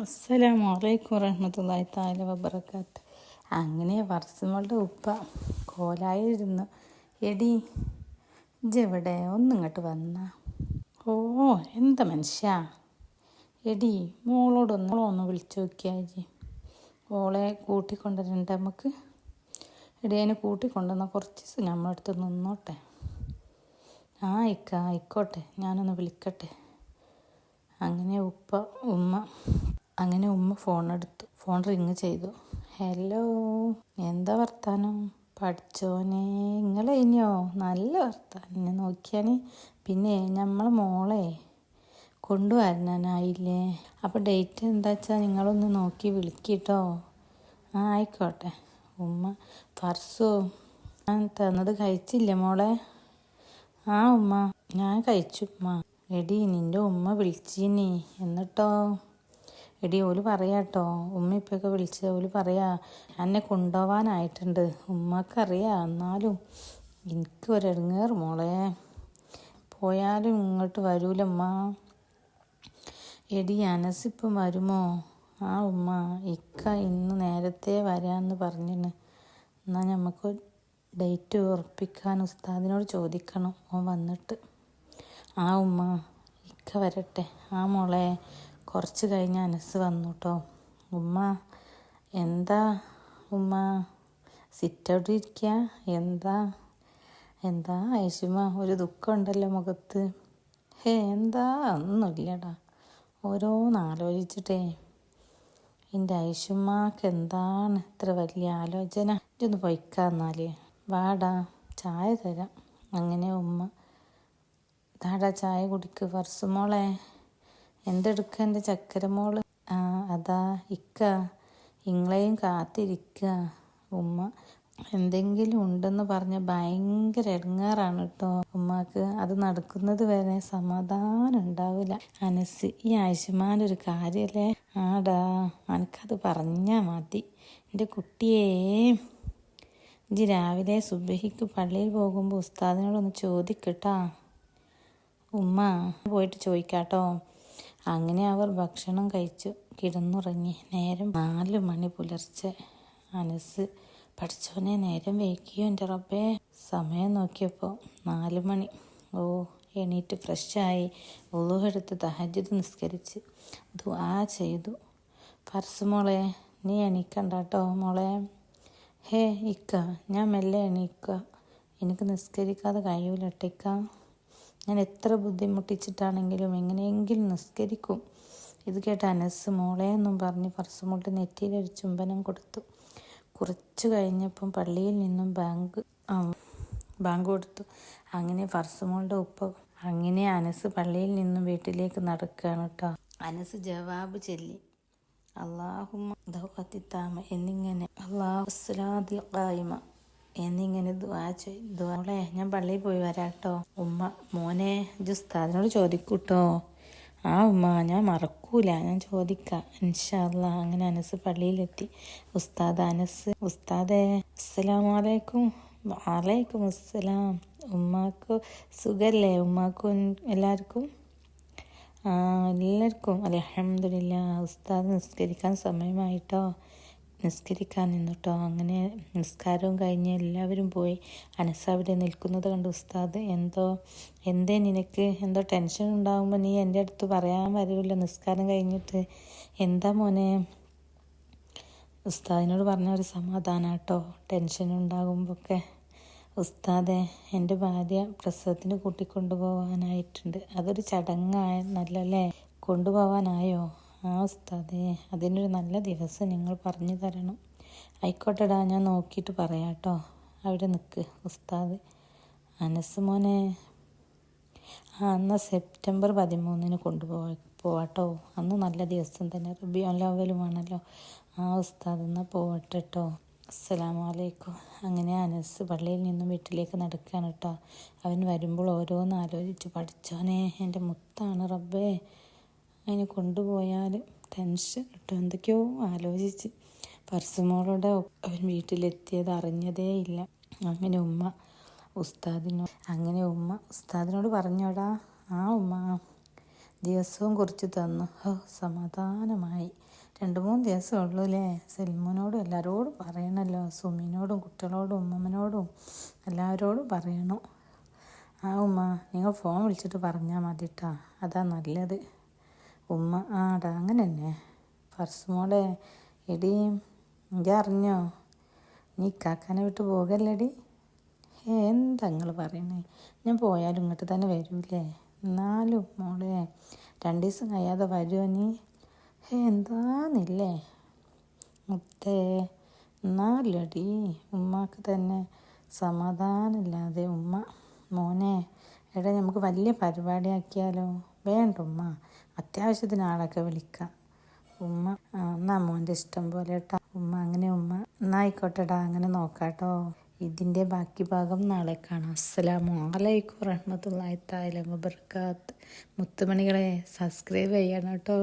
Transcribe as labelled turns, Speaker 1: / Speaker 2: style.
Speaker 1: അസ്സലാമു അലൈക്കും വറഹമത്തല്ലാഹി താല വബറകാത്ത്. അങ്ങനെ വർഷങ്ങളുടെ ഉപ്പ കോലായിരുന്നു എടി ഇജെവിടെ ഒന്നിങ്ങോട്ട് വന്ന. ഓ എന്താ മനുഷ്യ? എടി മോളോടൊന്ന് ഒന്ന് വിളിച്ചു നോക്കിയാൽ ജി ഓളെ കൂട്ടിക്കൊണ്ടുവരണ്ട നമുക്ക് എടി അതിനെ കൂട്ടിക്കൊണ്ടുവന്ന കുറച്ച് ദിവസം നമ്മളടുത്ത് നിന്നോട്ടെ. ആ ഇക്ക ആയിക്കോട്ടെ. ഞാനൊന്ന് വിളിക്കട്ടെ. അങ്ങനെ ഉപ്പ ഉമ്മ അങ്ങനെ ഉമ്മ ഫോൺ എടുത്തു ഫോൺ റിങ് ചെയ്തു. ഹലോ എന്താ വർത്താനം? പഠിച്ചോനെ നിങ്ങളെ ഇനിയോ നല്ല വർത്താനം. നോക്കിയാൽ പിന്നെ നമ്മളെ മോളെ കൊണ്ടുവരാനായില്ലേ അപ്പോൾ ഡേറ്റ് എന്താ വെച്ചാൽ നിങ്ങളൊന്ന് നോക്കി വിളിക്കിട്ടോ. ആ ആയിക്കോട്ടെ. ഉമ്മ ഫർസു ഞാൻ തന്നത് കഴിച്ചില്ലേ മോളെ? ആ ഉമ്മ ഞാൻ കഴിച്ചു ഉമ്മ. എടി നിന്റെ ഉമ്മ വിളിച്ചിനി. എന്നിട്ടോ? എടി ഓൽ പറയാട്ടോ. ഉമ്മ ഇപ്പൊക്കെ വിളിച്ച് ഓൽ പറയാ എന്നെ കൊണ്ടുപോവാനായിട്ടുണ്ട്. ഉമ്മക്കറിയാ എന്നാലും എനിക്ക് ഒരിടങ്ങേറ് മോളെ. പോയാലും ഇങ്ങോട്ട് വരൂലമ്മ എടി അനസിപ്പം വരുമോ? ആ ഉമ്മ. ഇക്ക ഇന്ന് നേരത്തെ വരാമെന്ന് പറഞ്ഞിന്. എന്നാൽ നമുക്ക് ഡേറ്റ് ഉറപ്പിക്കാൻ ഉസ്താദിനോട് ചോദിക്കണം. ഓൻ വന്നിട്ട്. ആ ഉമ്മ. ഇക്ക വരട്ടെ. ആ മോളെ. കുറച്ച് കഴിഞ്ഞ് അനസ് വന്നു കേട്ടോ ഉമ്മ എന്താ ഉമ്മ? സിറ്റൗട്ട് ഇരിക്കുക എന്താ? എന്താ ഐഷുമ ഒരു ദുഃഖമുണ്ടല്ലോ മുഖത്ത്. ഹേ എന്താ? ഒന്നുമില്ലടാ. ഓരോന്നാലോചിച്ചിട്ടേ എന്റെ ഐഷുമാക്ക് എന്താണ് ഇത്ര വലിയ ആലോചന? ഇതൊന്ന് പൊയ്ക്കാന്നാൽ വാടാ ചായ തരാം. അങ്ങനെ ഉമ്മ താടാ ചായ കുടിക്ക് ഫർസുമോളെ എന്തെടുക്ക? എന്റെ ചക്കരമോൾ. ആ അതാ ഇക്ക. ഇങ്ങളെയും കാത്തിരിക്ക ഉമ്മ. എന്തെങ്കിലും ഉണ്ടെന്ന് പറഞ്ഞ ഭയങ്കര ഇടങ്ങാറാണ് കേട്ടോ ഉമ്മാക്ക് അത് നടക്കുന്നത് വരെ സമാധാനം ഉണ്ടാവില്ല. അനസ് ഈ ആയുഷ്മാൻ ഒരു കാര്യല്ലേ? ആടാ അനക്കത് പറഞ്ഞാൽ മതി. എന്റെ കുട്ടിയെ ഇജ് രാവിലെ സുബഹിക്ക് പള്ളിയിൽ പോകുമ്പോൾ ഉസ്താദിനോടൊന്ന് ചോദിക്കട്ടാ ഉമ്മ പോയിട്ട് ചോദിക്കാട്ടോ. അങ്ങനെ അവർ ഭക്ഷണം കഴിച്ചു കിടന്നുറങ്ങി. നേരം നാല് മണി പുലർച്ചെ. അനസ് പഠിച്ചവനെ നേരം വൈകിയോ എന്റെ റബ്ബേ? സമയം നോക്കിയപ്പോൾ നാല് മണി. ഓ എണീറ്റ് ഫ്രഷായി. ഉളുവെടുത്ത് തഹജിത് നിസ്കരിച്ച് ദുആ ചെയ്തു. ഫർസ് മോളെ നീ എണീക്കണ്ട കേട്ടോ മോളെ. ഹേ ഇക്ക ഞാൻ മെല്ലെ എണീക്കുക എനിക്ക് നിസ്കരിക്കാതെ കഴിയൂല ട്ടിക്ക ഞാൻ എത്ര ബുദ്ധിമുട്ടിച്ചിട്ടാണെങ്കിലും എങ്ങനെയെങ്കിലും നിസ്കരിക്കും. ഇത് കേട്ട അനസ് മോളെ എന്നും പറഞ്ഞ് ഫർസുമോട്ട് നെറ്റിയിലൊരു ചുംബനം കൊടുത്തു. കുറച്ച് കഴിഞ്ഞപ്പം പള്ളിയിൽ നിന്നും ബാങ്ക് ബാങ്ക് കൊടുത്തു. അങ്ങനെ ഫർസുമോളുടെ ഉപ്പ അങ്ങനെ അനസ് പള്ളിയിൽ നിന്നും വീട്ടിലേക്ക് നടക്കുകയാണ് കേട്ടോ. അനസ് ജവാബ് ചെല്ലി. അള്ളാഹുമ്മ ദൗഅത്തിത്താമ എന്നിങ്ങനെ. അള്ളാഹുസ്ലാദിൽ ഖായിമ. എന്നിങ്ങനെ ദുവാ ചെയ് ദുആളെ ഞാൻ പള്ളിയിൽ പോയി വരാം കേട്ടോ ഉമ്മ മോനെ ജുസ്താദിനോട് ചോദിക്കൂട്ടോ. ആ ഉമ്മ ഞാൻ മറക്കൂല. ഞാൻ ചോദിക്കാം. ഇൻഷാല്ല അങ്ങനെ അനസ് പള്ളിയിലെത്തി. ഉസ്താദ് അനസ് ഉസ്താദേ അസ്സലാമലൈക്കും. വാലൈക്കും അസ്സലാം. ഉമ്മാക്ക് സുഖല്ലേ? ഉമ്മാക്കും എല്ലാവർക്കും എല്ലാവർക്കും അലഹമില്ല ഉസ്താദ് നിസ്കരിക്കാൻ സമയമായിട്ടോ. നിസ്കരിക്കാൻ നിന്നുട്ടോ. അങ്ങനെ നിസ്കാരവും കഴിഞ്ഞ് എല്ലാവരും പോയി. അനസ അവിടെ നിൽക്കുന്നത് കണ്ട്. ഉസ്താദ് എന്തോ എന്തേ നിനക്ക്? എന്തോ ടെൻഷൻ ഉണ്ടാകുമ്പോൾ നീ എന്റെ അടുത്ത് പറയാൻ വരില്ല. നിസ്കാരം കഴിഞ്ഞിട്ട് എന്താ മോനെ? ഉസ്താദിനോട് പറഞ്ഞ ഒരു സമാധാനം കേട്ടോ ടെൻഷൻ ഉണ്ടാകുമ്പോഴൊക്കെ ഉസ്താദെ എന്റെ ഭാര്യ പ്രസവത്തിന് കൂട്ടിക്കൊണ്ടുപോകാനായിട്ടുണ്ട്. അതൊരു ചടങ്ങായ നല്ലല്ലേ? കൊണ്ടുപോകാനായോ? ആ ഉസ്താദേ അതിനൊരു നല്ല ദിവസം നിങ്ങൾ പറഞ്ഞു തരണം. ആയിക്കോട്ടെടാ ഞാൻ നോക്കിയിട്ട് പറയാം കേട്ടോ അവിടെ നിൽക്ക് ഉസ്താദ്. അനസ് മോനെ. ആ എന്നാൽ സെപ്റ്റംബർ പതിമൂന്നിന് കൊണ്ടുപോവാ പോവാട്ടോ. അന്ന് നല്ല ദിവസം തന്നെ റബിയോ ആണല്ലോ ആ ഉസ്താദ് എന്നാൽ പോവട്ടെ കേട്ടോ അസ്സലാമു അലൈക്കും അങ്ങനെ അനസ് പള്ളിയിൽ നിന്നും വീട്ടിലേക്ക് നടക്കുകയാണ് കേട്ടോ. അവൻ വരുമ്പോൾ ഓരോന്ന് ആലോചിച്ച് പഠിച്ചോനെ എന്റെ മുത്താണ് റബ്ബേ. അതിനെ കൊണ്ടുപോയാൽ ടെൻഷൻ കിട്ടും. എന്തൊക്കെയോ ആലോചിച്ച്. പർസുമോളുടെ അവൻ വീട്ടിലെത്തിയത് അറിഞ്ഞതേ ഇല്ല. അങ്ങനെ ഉമ്മ ഉസ്താദിനോ അങ്ങനെ ഉമ്മ ഉസ്താദിനോട് പറഞ്ഞോടാ ആ ഉമ്മ ദിവസവും കുറിച്ച് തന്നു. സമാധാനമായി. രണ്ട് മൂന്ന് ദിവസം ഉള്ളൂ അല്ലേ? സെൽമോനോടും എല്ലാവരോടും പറയണമല്ലോ സുമിനോടും കുട്ടികളോടും ഉമ്മമ്മനോടും എല്ലാവരോടും പറയണം. ആ ഉമ്മ നിങ്ങൾ ഫോൺ വിളിച്ചിട്ട് പറഞ്ഞാൽ മതി കേട്ടോ അതാ നല്ലത്. ഉമ്മ ആടാ അങ്ങനെ തന്നെ ഫർസുമോളെ എടി എനിക്ക് അറിഞ്ഞോ? നീ ഇക്കാക്കാനെ വിട്ട് പോകല്ലേടി? എന്താ നിങ്ങൾ പറയണേ? ഞാൻ പോയാലും ഇങ്ങോട്ട് തന്നെ വരൂലേ എന്നാലും മോളെ രണ്ട് ദിവസം കഴിയാതെ വരുമോ നീ? എന്താന്നില്ലേ? മുത്തേ എന്നാലടി ഉമ്മാക്ക് തന്നെ സമാധാനമില്ലാതെ ഉമ്മ. മോനെ എടാ നമുക്ക് വലിയ പരിപാടിയാക്കിയാലോ? വേണ്ട ഉമ്മ. അത്യാവശ്യത്തിന് ആളൊക്കെ വിളിക്കാം. ഉമ്മ എന്നാ മോന്റെ ഇഷ്ടം പോലെ കേട്ടോ ഉമ്മ അങ്ങനെ ഉമ്മ. എന്നാ ആയിക്കോട്ടെടാ അങ്ങനെ നോക്കാട്ടോ. ഇതിന്റെ ബാക്കി ഭാഗം നാളെ കാണാം. അസ്സലാമു അലൈക്കും റഹ്മത്തുള്ളാഹി തആല വബർക്കാത്ത് മുത്തുമണികളെ സബ്സ്ക്രൈബ് ചെയ്യണം കേട്ടോ